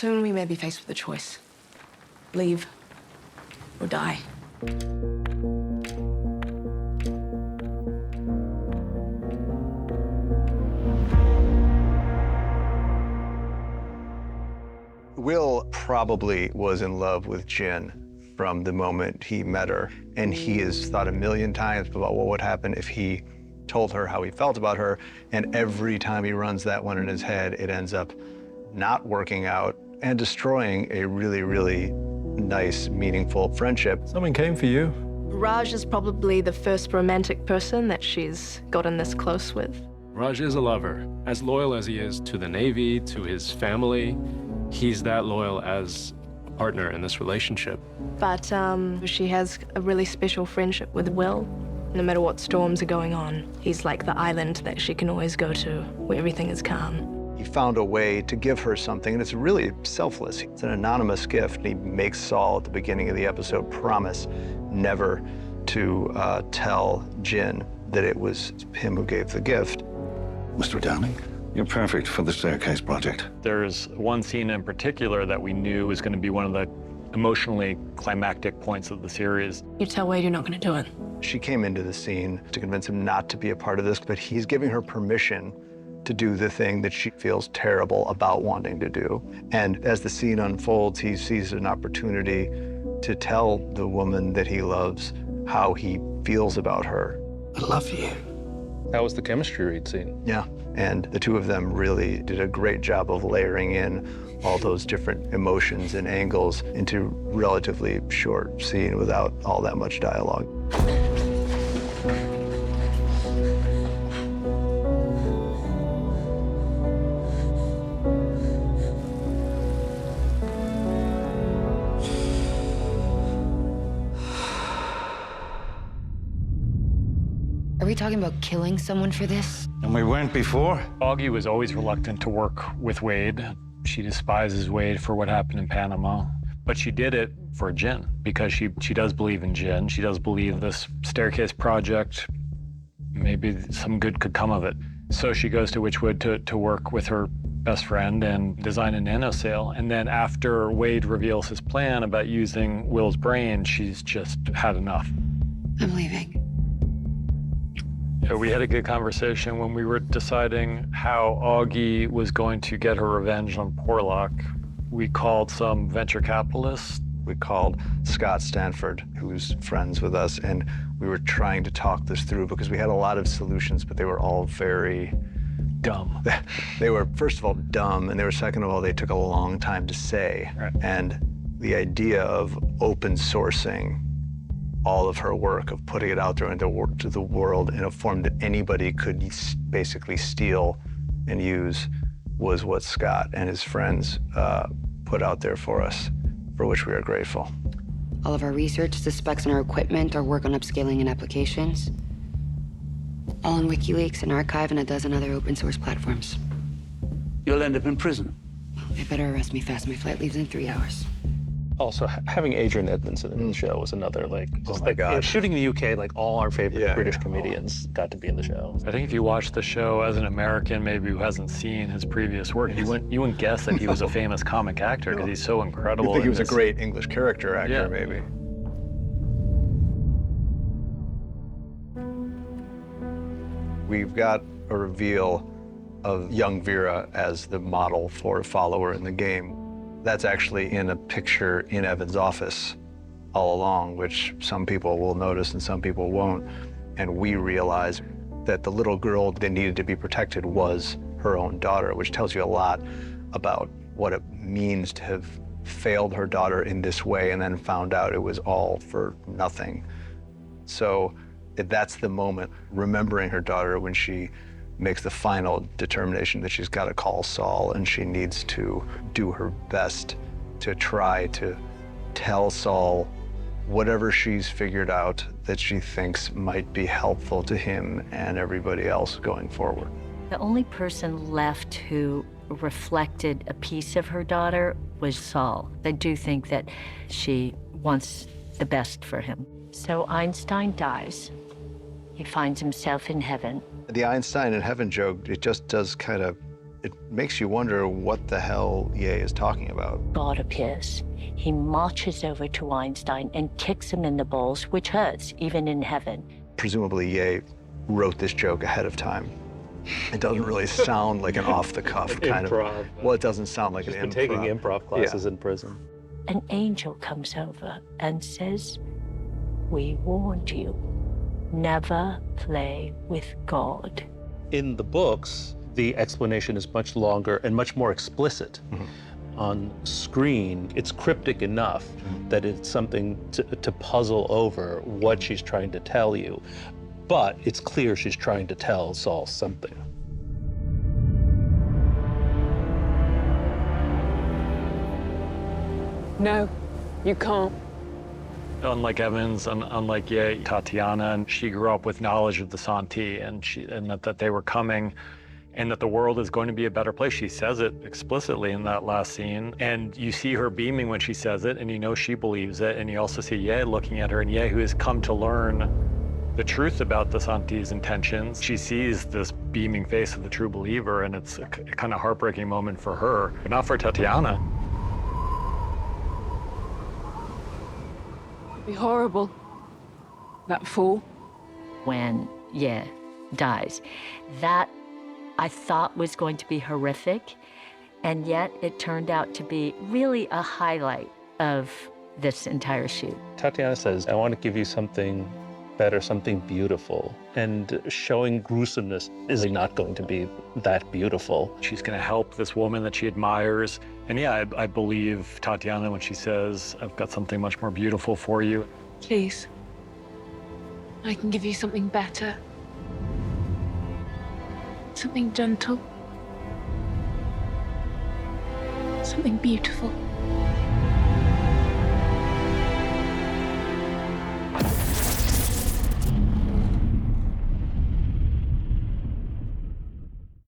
Soon we may be faced with a choice leave or die. Will probably was in love with Jin from the moment he met her. And he has thought a million times about what would happen if he told her how he felt about her. And every time he runs that one in his head, it ends up not working out and destroying a really, really nice, meaningful friendship. Someone came for you. Raj is probably the first romantic person that she's gotten this close with. Raj is a lover. As loyal as he is to the Navy, to his family, he's that loyal as a partner in this relationship. But um, she has a really special friendship with Will. No matter what storms are going on, he's like the island that she can always go to where everything is calm. He found a way to give her something, and it's really selfless. It's an anonymous gift. And he makes Saul at the beginning of the episode promise never to uh, tell Jin that it was him who gave the gift. Mr. Downing, you're perfect for the staircase project. There's one scene in particular that we knew was going to be one of the emotionally climactic points of the series. You tell Wade you're not going to do it. She came into the scene to convince him not to be a part of this, but he's giving her permission to do the thing that she feels terrible about wanting to do. And as the scene unfolds, he sees an opportunity to tell the woman that he loves how he feels about her. I love you. That was the chemistry read scene. Yeah. And the two of them really did a great job of layering in all those different emotions and angles into relatively short scene without all that much dialogue. We talking about killing someone for this? And we weren't before? Augie was always reluctant to work with Wade. She despises Wade for what happened in Panama. But she did it for Jin because she, she does believe in Jin. She does believe this staircase project, maybe some good could come of it. So she goes to Witchwood to, to work with her best friend and design a nano nanosail. And then after Wade reveals his plan about using Will's brain, she's just had enough. I'm leaving. We had a good conversation when we were deciding how Augie was going to get her revenge on Porlock. We called some venture capitalists. We called Scott Stanford, who's friends with us, and we were trying to talk this through because we had a lot of solutions, but they were all very Dumb. they were first of all dumb and they were second of all they took a long time to say Right. and the idea of open sourcing all of her work of putting it out there into to the world in a form that anybody could basically steal and use was what Scott and his friends uh, put out there for us, for which we are grateful. All of our research, the specs on our equipment, our work on upscaling and applications. All on WikiLeaks, an archive, and a dozen other open source platforms. You'll end up in prison. They better arrest me fast. My flight leaves in three hours. Also, ha- having Adrian Edmondson in the hmm. show was another like, oh just my like you know, shooting in the UK, like all our favorite Yeah, British yeah. comedians got to be in the show. I think if you watch the show as an American, maybe who hasn't seen his previous work, you wouldn't you wouldn't guess that he was a famous comic actor because he's so incredible. You think he in was a great English character actor, Yeah. maybe. We've got a reveal of young Vera as the model for a follower in the game. That's actually in a picture in Evan's office all along, which some people will notice and some people won't. And we realize that the little girl that needed to be protected was her own daughter, which tells you a lot about what it means to have failed her daughter in this way and then found out it was all for nothing. So that's the moment, remembering her daughter when she makes the final determination that she's got to call Saul and she needs to do her best to try to tell Saul whatever she's figured out that she thinks might be helpful to him and everybody else going forward. The only person left who reflected a piece of her daughter was Saul. I do think that she wants the best for him. So Einstein dies. He finds himself in heaven. The Einstein in heaven joke, it just does kind of It makes you wonder what the hell Ye is talking about. God appears. He marches over to Einstein and kicks him in the balls, which hurts even in heaven. Presumably, Ye wrote this joke ahead of time. It doesn't really sound like an off-the-cuff kind Improv. of. Well, it doesn't sound like She's an been improv. taking improv classes in prison. An angel comes over and says, We warned you. Never play with God. In the books, the explanation is much longer and much more explicit. Mm-hmm. On screen, it's cryptic enough mm-hmm. that it's something to, to puzzle over what she's trying to tell you. But it's clear she's trying to tell Saul something. No, you can't. Unlike Evans, un- unlike Ye, Tatiana, and she grew up with knowledge of the Santi and she and that, that they were coming and that the world is going to be a better place. She says it explicitly in that last scene. And you see her beaming when she says it, and you know she believes it. And you also see Ye looking at her, and Ye, who has come to learn the truth about the Santi's intentions, she sees this beaming face of the true believer, and it's a, kind of heartbreaking moment for her, but not for Tatiana. Be horrible. That fool. when yeah dies that i thought was going to be horrific and yet it turned out to be really a highlight of this entire shoot Tatiana says, I want to give you something better, something beautiful. And showing gruesomeness is not going to be that beautiful. She's going to help this woman that she admires. And yeah, I, I believe Tatiana when she says, I've got something much more beautiful for you. Please. I can give you something better. Something gentle. Something beautiful.